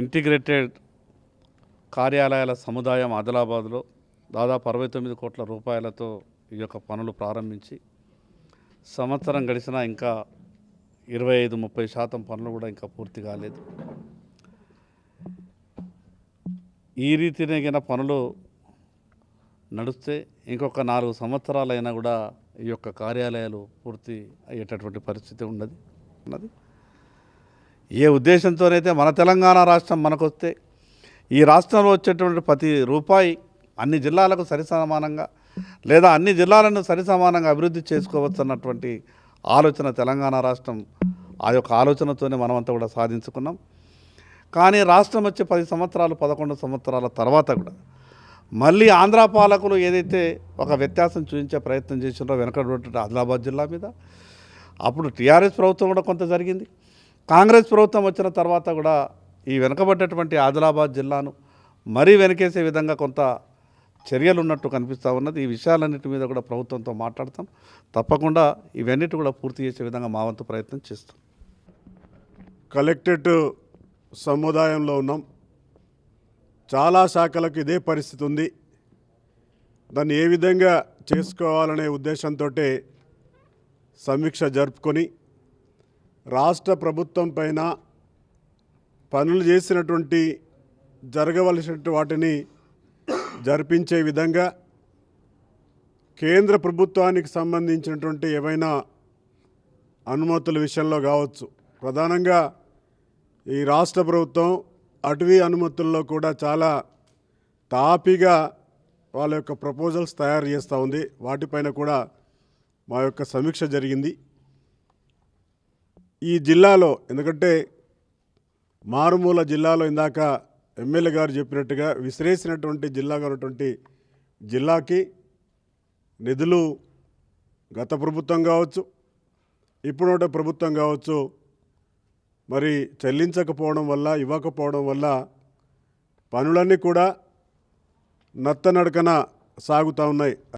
Integrated కార్యాలయాల సముదాయం ఆదిలాబాద్లో దాదాపు అరవై తొమ్మిది కోట్ల రూపాయలతో ఈ యొక్క పనులు ప్రారంభించి సంవత్సరం గడిచినా ఇంకా ఇరవై ఐదు ముప్పై శాతం పనులు కూడా ఇంకా పూర్తి కాలేదు. ఈ రీతిన పనులు నడిస్తే ఇంకొక నాలుగు సంవత్సరాలైనా కూడా ఈ యొక్క కార్యాలయాలు పూర్తి అయ్యేటటువంటి పరిస్థితి ఉన్నది ఉన్నది. ఏ ఉద్దేశంతోనైతే మన తెలంగాణ రాష్ట్రం మనకొస్తే ఈ రాష్ట్రంలో వచ్చేటువంటి ప్రతి రూపాయి అన్ని జిల్లాలకు సరిసమానంగా లేదా అన్ని జిల్లాలను సరిసమానంగా అభివృద్ధి చేసుకోవచ్చు అన్నటువంటి ఆలోచన తెలంగాణ రాష్ట్రం ఆ యొక్క ఆలోచనతోనే మనమంతా కూడా సాధించుకున్నాం. కానీ రాష్ట్రం వచ్చే పది సంవత్సరాలు పదకొండు సంవత్సరాల తర్వాత కూడా మళ్ళీ ఆంధ్ర పాలకులు ఏదైతే ఒక వ్యత్యాసం చూపించే ప్రయత్నం చేసినారో వెనకటువంటి ఆదిలాబాద్ జిల్లా మీద అప్పుడు టీఆర్ఎస్ ప్రభుత్వం కూడా కొంత జరిగింది. కాంగ్రెస్ ప్రభుత్వం వచ్చిన తర్వాత కూడా ఈ వెనుకబడ్డటువంటి ఆదిలాబాద్ జిల్లాను మరీ వెనకేసే విధంగా కొంత చర్యలు ఉన్నట్టు కనిపిస్తూ ఉన్నది. ఈ విషయాలన్నిటి మీద కూడా ప్రభుత్వంతో మాట్లాడతాం. తప్పకుండా ఇవన్నిటి కూడా పూర్తి చేసే విధంగా మా వంతు ప్రయత్నం చేస్తాం. కలెక్టరేట్ సముదాయంలో ఉన్నాం. చాలా శాఖలకు ఇదే పరిస్థితి ఉంది. దాన్ని ఏ విధంగా చేసుకోవాలనే ఉద్దేశంతో సమీక్ష జరుపుకొని రాష్ట్ర ప్రభుత్వం పైన పనులు చేసినటువంటి జరగవలసినటువంటి వాటిని జరిపించే విధంగా కేంద్ర ప్రభుత్వానికి సంబంధించినటువంటి ఏవైనా అనుమతుల విషయంలో కావచ్చు. ప్రధానంగా ఈ రాష్ట్ర ప్రభుత్వం అటవీ అనుమతుల్లో కూడా చాలా తాపీగా వాళ్ళ యొక్క ప్రపోజల్స్ తయారు చేస్తూ ఉంది. వాటిపైన కూడా మా యొక్క సమీక్ష జరిగింది. ఈ జిల్లాలో ఎందుకంటే మారుమూల జిల్లాలో ఇందాక ఎమ్మెల్యే గారు చెప్పినట్టుగా విసిరేసినటువంటి జిల్లాగా ఉన్నటువంటి జిల్లాకి నిధులు గత ప్రభుత్వం కావచ్చు ఇప్పుడు ప్రభుత్వం కావచ్చు మరి చెల్లించకపోవడం వల్ల ఇవ్వకపోవడం వల్ల పనులన్నీ కూడా నత్తనడకన సాగుతూ ఉన్నాయి.